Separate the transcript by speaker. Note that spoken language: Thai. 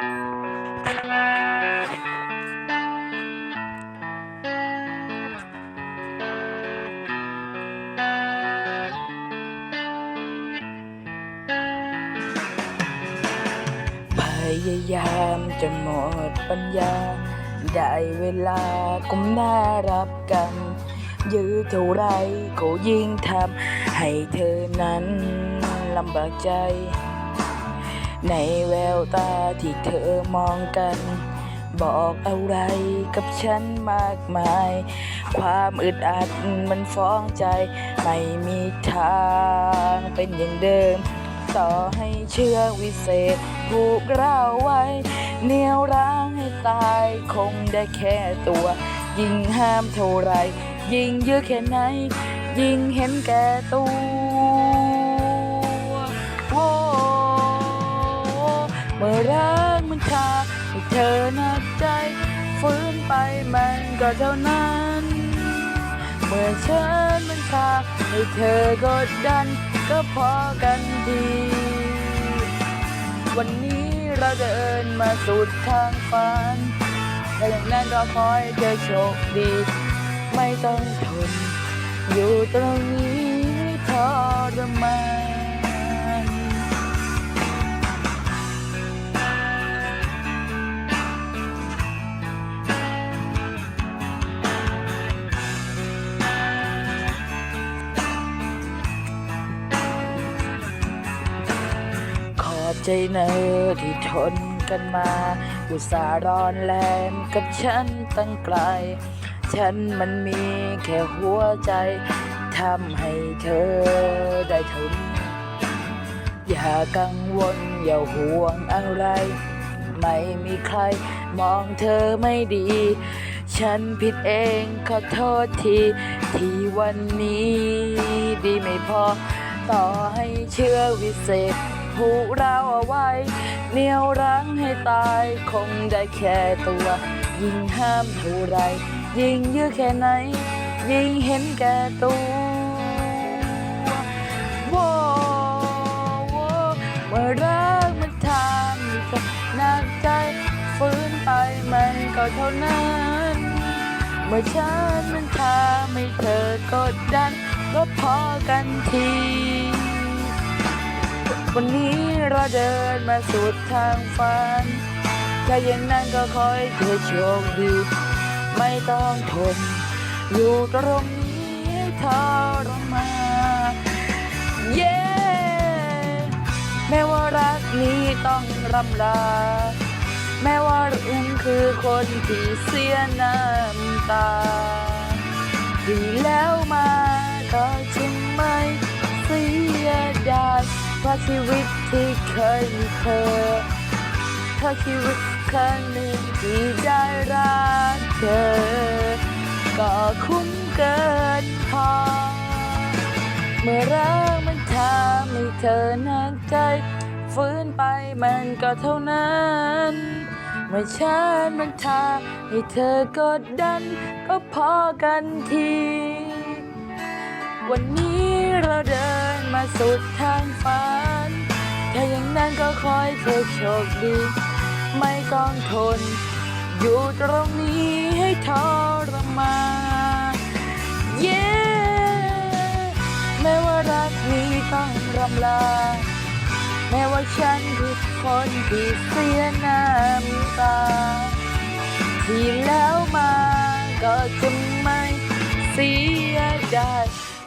Speaker 1: พยายามจนหมดปัญญา ได้เวลาก้มหน้ารับกรรมยื้อเท่าไรก็ยิ่งทำให้เธอนั้นลำบากใจ ในแววตาที่เธอมองกัน บอกอะไรกับฉันมากมาย ความอึดอัดมันฟ้องใจ ไม่มีทางเป็นอย่างเดิม ต่อให้เชื่อวิเศษผูกเราไว้เหนียวร้างให้ตายคงได้แค่ตัว ยิ่งห้ามเท่าไร ยิ่งเยอะแค่ไหน ยิ่งเห็นแก่ตัว เธอหนักใจฟื้นไปมันก็เท่านั้นเมื่อฉันมันพาให้เธอกดดันก็พอกันทีวันนี้เราเดินมาสุดทางฝันแต่อย่างนั้นเราขอให้เธอโชคดี ไม่ต้องทน อยู่ตรงนี้ให้ทรมาน ใจเนอที่ทนกันมา อุตส่าห์ร้อนแรงกับฉันตั้งไกล ฉันมันมีแค่หัวใจทำให้เธอได้ทนอย่ากังวลอย่าห่วงอะไร ไม่มีใครมองเธอไม่ดี ฉันผิดเองขอโทษทีที่วันนี้ดีไม่พอ ต่อให้เชื่อวิเศษ ผูกเราเอาไว้เหนียวรั้งให้ตายคงได้แค่ตัว ยิ่งห้ามเท่าไร ยิ่งยื้อแค่ไหน ยิ่งเห็นแก่ตัวโว้โว้เมื่อรักมันทำให้เธอหนักใจฟื้นไปมันก็เท่านั้น เมื่อฉันมันทำให้เธอกดดันก็พอกันที วันนี้เราเดินมาสุดทางฝัน ถ้าอย่างนั้นก็ขอให้เธอโชคดี ไม่ต้องทน อยู่ตรงนี้ให้ทรมานเย้ แม้ว่ารักนี้ต้องรำลา แม้ว่าเรื่งคือคนที่เสียน้ำตาที่แล้วมาายเพราะชีวิตที่เคยมีเธอเพราะชีวิตครั้งหนึ่งที่ได้รักเธอ ก็คุ้มเกินพอ เมื่อรักมันทำให้เธอนักใจ ฟื้นไปมันก็เท่านั้นเมื่อฉันมันทำให้เธอกดดัน ก็พอกันที วันนี้เราเดิน สุดทางฝัน ถ้าอย่างนั้นก็ขอให้เธอโชคดี ไม่ต้องทน อยู่ตรงนี้ให้ทรมานเย้แม้ว่ารักนี้ต้องรำลา แม้ว่าฉันคือคนที่เสียน้ำตา ที่แล้วมาก็จะไม่เสียดาย